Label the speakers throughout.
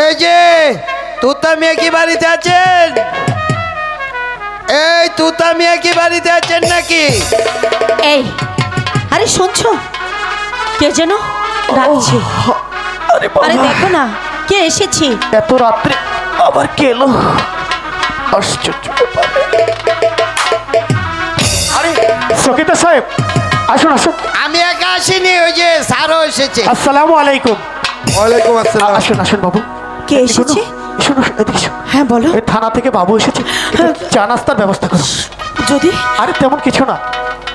Speaker 1: এই যে তুতা মিয়া কি বাড়িতে আছেন? এই তুতা মিয়া কি বাড়িতে আছেন নাকি?
Speaker 2: এই আরে শুনছো? কে যেন ডাকছে।
Speaker 3: আরে
Speaker 2: আরে দেখো না কে এসেছে?
Speaker 3: এত রাত্রে আবার কে এলো? আশ্চর্য আরে সকিতা সাহেব আসুন আসুন।
Speaker 1: আমি একা আসিনি ওই যে স্যারও এসেছে।
Speaker 3: আসসালামু আলাইকুম।
Speaker 1: ওয়ালাইকুম আসসালাম।
Speaker 3: আসুন আসুন বাবু।
Speaker 2: কে এসেছে?
Speaker 3: এদিকে
Speaker 2: হ্যাঁ বলো।
Speaker 3: থানা থেকে বাবু এসেছে। চা নাস্তার ব্যবস্থা করো।
Speaker 2: যদি?
Speaker 3: আরে তেমন কিছু না।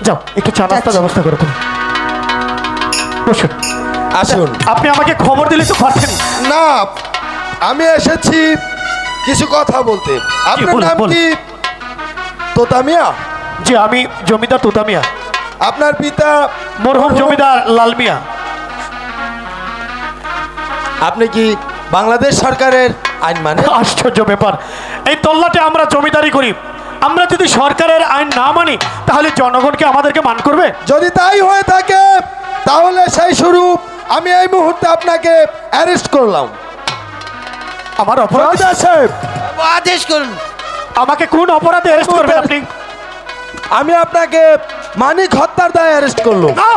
Speaker 3: যাও একটু চা নাস্তার ব্যবস্থা করো তুমি। বসুন
Speaker 4: আসুন।
Speaker 3: আপনি আমাকে খবর দিলে তো পারতেন।
Speaker 4: না আমি এসেছি কিছু কথা বলতে। আপনার নাম। কি? তোতামিয়া?
Speaker 3: যে আমি জমিদার তোতামিয়া।
Speaker 4: আপনার পিতা?
Speaker 3: মরহুম জমিদার লালমিয়া।
Speaker 4: আপনি কি বাংলাদেশ সরকারের আইন মানে?
Speaker 3: আশ্চর্য ব্যাপার। এই তল্লাটে আমরা জমিদারি করি। আমরা যদি সরকারের আইন না মানি তাহলে জনগণকে আমাদেরকে মান করবে?
Speaker 4: যদি তাই হয়ে থাকে তাহলে সেই স্বরূপ আমি এই মুহূর্তে আপনাকে অ্যারেস্ট করলাম।
Speaker 3: আমার অপরাধ?
Speaker 4: সাহেব!
Speaker 1: আদেশ করুন।
Speaker 3: আমাকে কোন অপরাধে অ্যারেস্ট করবেন আপনি?
Speaker 4: আমি আপনাকে মানিক হত্যার দায়ে অ্যারেস্ট করলাম
Speaker 3: না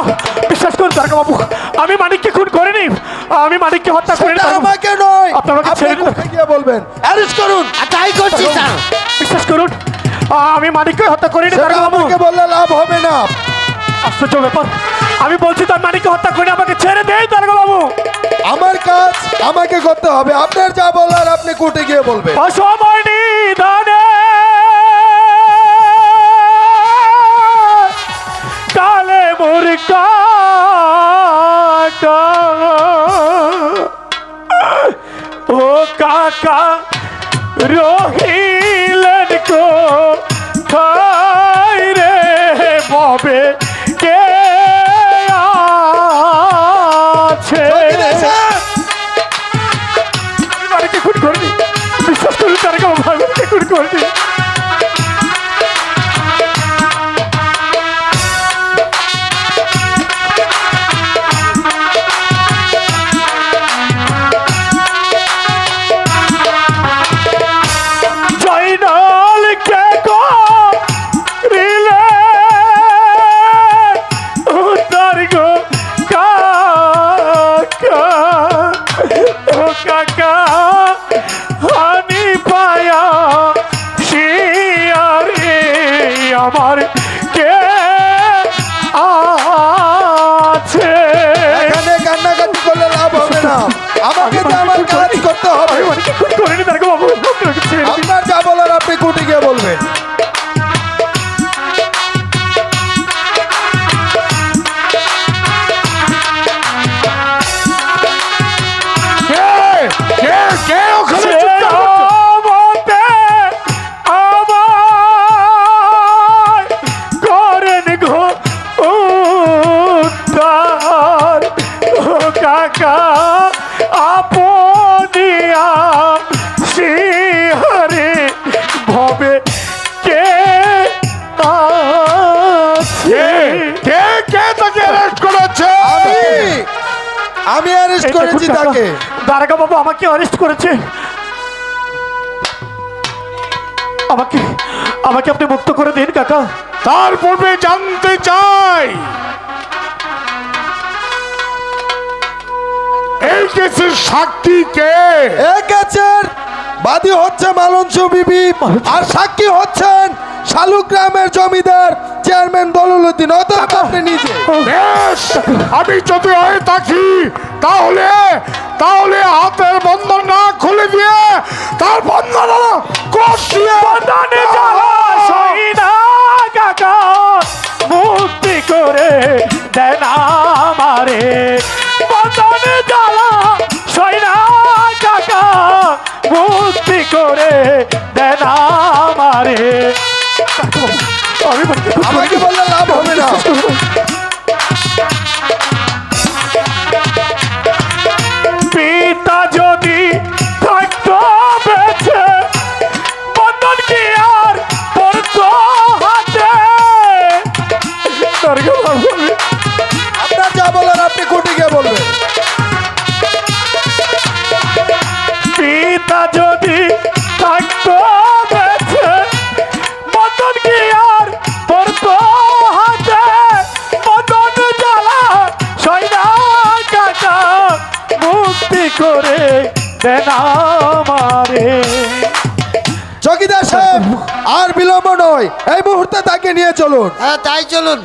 Speaker 3: বিশ্বাস করুন তারকা বাবু আমি মানিককে খুন করিনি। আমি মানিককে হত্যা করিনি
Speaker 4: সেটা আমাকে নয়
Speaker 3: আপনি আমাকে ছেড়ে।
Speaker 4: গিয়ে বলবেন। অ্যারেস্ট করুন।
Speaker 1: আর তাই করছি স্যার।
Speaker 3: বিশ্বাস করুন আমি মানিককে হত্যা করিনি তারকা বাবু।
Speaker 4: আমাকে বললে লাভ হবে না।
Speaker 3: আশ্চর্য ব্যাপার। আমি বলছি তার মানিককে হত্যা করে আমাকে ছেড়ে দেয় তারকা বাবু।
Speaker 4: আমার কাজ আমাকে করতে হবে। আপনার যা বলার আপনি কোর্টে গিয়ে বলবেন।
Speaker 3: অসময় নিদানে কাকা রহিলেন কো। কে আছে?
Speaker 4: এখানে কান্নাকাটি করলে লাভ হবে না। আমাকে তো আমার কাজ করতে হবে।
Speaker 3: আমি অনেকে করিনি বাবু।
Speaker 4: আপনার যা বলার আপনি কোর্টে গিয়ে বলবেন।
Speaker 3: কাকা আপনিয়া শিহরে ভবে কে কে? কে তাকে অ্যারেস্ট করেছে?
Speaker 4: আমি। আমি অ্যারেস্ট করেছি তাকে।
Speaker 3: দারোগা বাবু আমাকে অ্যারেস্ট করেছে। আমাকে আমাকে আপনি মুক্ত করে দিন কাকা।
Speaker 5: তার পূর্বে জানতে চাই। কেসের সাক্ষী কে?
Speaker 4: এ কেসের বাদী হচ্ছে মালঞ্চু বিবি আর সাক্ষী হচ্ছেন শালুক গ্রামের জমিদার চেয়ারম্যান দলুলুদ্দিন অতএব আপনি নিজে।
Speaker 5: বেশ আমি যদি হয়ে থাকি তাহলে তাহলে হাতের বন্ধন না খুলে দিয়ে তার বন্ধন কষিয়ে
Speaker 3: বন্ধনে সই না কাকা মুক্তি করে দেন আমারে। করে দেন আমারে। আমি
Speaker 4: আমাকে বললে লাভ হবে না।
Speaker 3: পিতা যদি থাকতো বেঁচে বন্ধন কি আর পড়তো হাতে? দুর্গা বাবু,
Speaker 4: আপনার যা বলার আপনি কোর্টে গিয়ে বলবেন।
Speaker 3: কাকা যদি মুক্তি করে দেন আমারে।
Speaker 4: চকিদার সাহেব আর বিলম্ব নয় এই মুহূর্তে তাকে নিয়ে চলুন।
Speaker 1: হ্যাঁ তাই চলুন।